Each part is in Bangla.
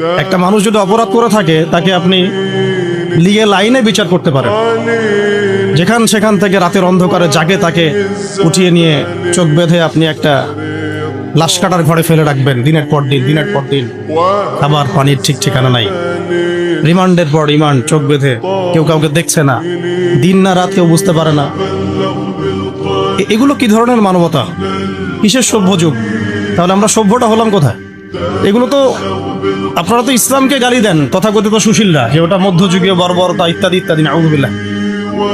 একটা মানুষ যদি অপরাধ করে থাকে, তাকে আপনি লিগে লাইনে বিচার করতে পারেন। যেখান সেখান থেকে রাতের অন্ধকারে জাগে তাকে উঠিয়ে নিয়ে চোখ বেঁধে আপনি একটা লাশ কাটার ঘরে ফেলে রাখবেন। দিনের পর দিন, দিনের পর দিন। খাবার, পানির ঠিক ঠিকানা নাই। রিমান্ডের পর রিমান্ড, চোখ বেঁধে। কেউ কাউকে দেখছে না। দিন না রাত কেউ বুঝতে পারে না। এগুলো কি ধরনের মানবতা? কিসের সভ্য যুগ? তাহলে আমরা সভ্যটা হলাম কোথায়? এগুলো তো আপনারা তো ইসলামকে গালি দেন, তথাকথিত সুশীলরা। যে ওটা মধ্যযুগীয় বর্বরতা ইত্যাদি ইত্যাদি, নাউজুবিল্লাহ।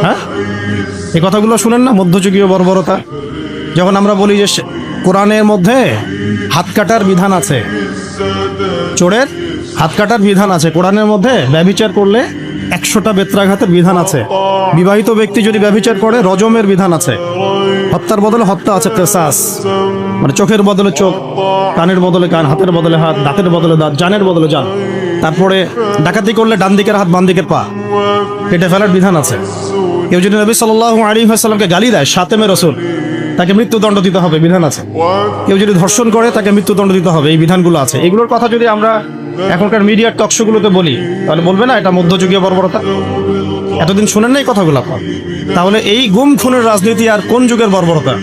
হ্যাঁ? এই কথাগুলো শুনেন না, মধ্যযুগীয় বর্বরতা? যখন আমরা বলি যে কোরআনের মধ্যে হাত কাটার বিধান আছে, চোরের হাত কাটার বিধান আছে, কোরআনের মধ্যে ব্যবিচার করলে একশোটা বেত্রাঘাতের বিধান আছে। বিবাহিত ব্যক্তি যদি ব্যভিচার করে, রজমের বিধান আছে। হত্যার বদলে হত্যা আছে, কেসাস। মানে চোখের বদলে চোখ, কানের বদলে কান, হাতের বদলে হাত, দাঁতের বদলে দাঁত, জানের বদলে জান। তারপরে ডাকাতি করলে ডান দিকের হাত, বাম দিকের পা। কেটে ফেলার বিধান আছে। কেউ যদি নবী সাল্লাহ আলী সাল্লামকে গালি দেয়, সাতেমে রসুল, তাকে মৃত্যুদণ্ড দিতে হবে, বিধান আছে। কেউ যদি ধর্ষণ করে, তাকে মৃত্যুদণ্ড দিতে হবে, এই বিধানগুলো আছে। এগুলোর কথা যদি আমরা এখনকার মিডিয়ার টকশোগুলোতে বলি, তাহলে বলবে না এটা মধ্যযুগীয় বর্বরতা? এতদিন শুনেন না এই কথাগুলো আপনার? তাহলে এই গুম খুনের রাজনীতি আর কোন যুগের বর্বরতা?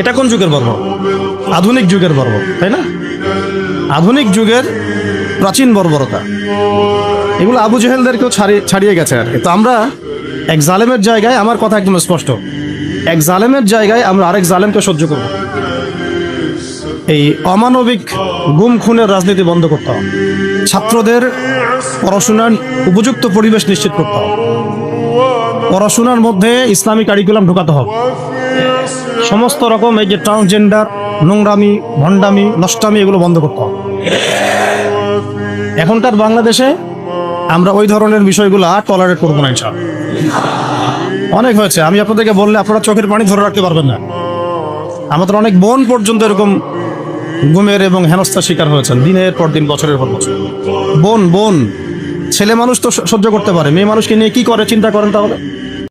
এটা কোন যুগের বর্বর? আধুনিক যুগের বর্বর, তাই না? আধুনিক যুগের প্রাচীন বর্বরতা। এগুলো আবু জেহেলদেরকেও ছাড়িয়ে ছাড়িয়ে গেছে আর তো আমরা এক জালেমের জায়গায়, আমার কথা একদম স্পষ্ট। এক জালেমের জায়গায় আমরা আরেক জালেমকে সহ্য করব। এই অমানবিক গুম খুনের রাজনীতি বন্ধ করতে হবে। ছাত্রদের পড়াশোনার উপযুক্ত পরিবেশ নিশ্চিত করতে হবে। পড়াশোনার মধ্যে ইসলামী কারিকুলাম ঢোকাতে হবে। সমস্ত রকম এই যে ট্রান্সজেন্ডার নোংরামি, ভণ্ডামি, নষ্টামি এগুলো বন্ধ করতে হবে। এখনকার বাংলাদেশে আমরা ওই ধরনের বিষয়গুলো আর টলারেট করব না ইনশাআল্লাহ। অনেক হয়েছে। আমি আপনাদেরকে বললে আপনারা চোখের পানি ধরে রাখতে পারবেন না। আমাদের অনেক বোন পর্যন্ত এরকম গুমের এবং হেনস্থার শিকার হয়েছেন। দিনের পর দিন, বছরের পর বছর। বোন বোন, ছেলে মানুষ তো সহ্য করতে পারে। মেয়ে মানুষকে নিয়ে কি করে? চিন্তা করেন তাহলে?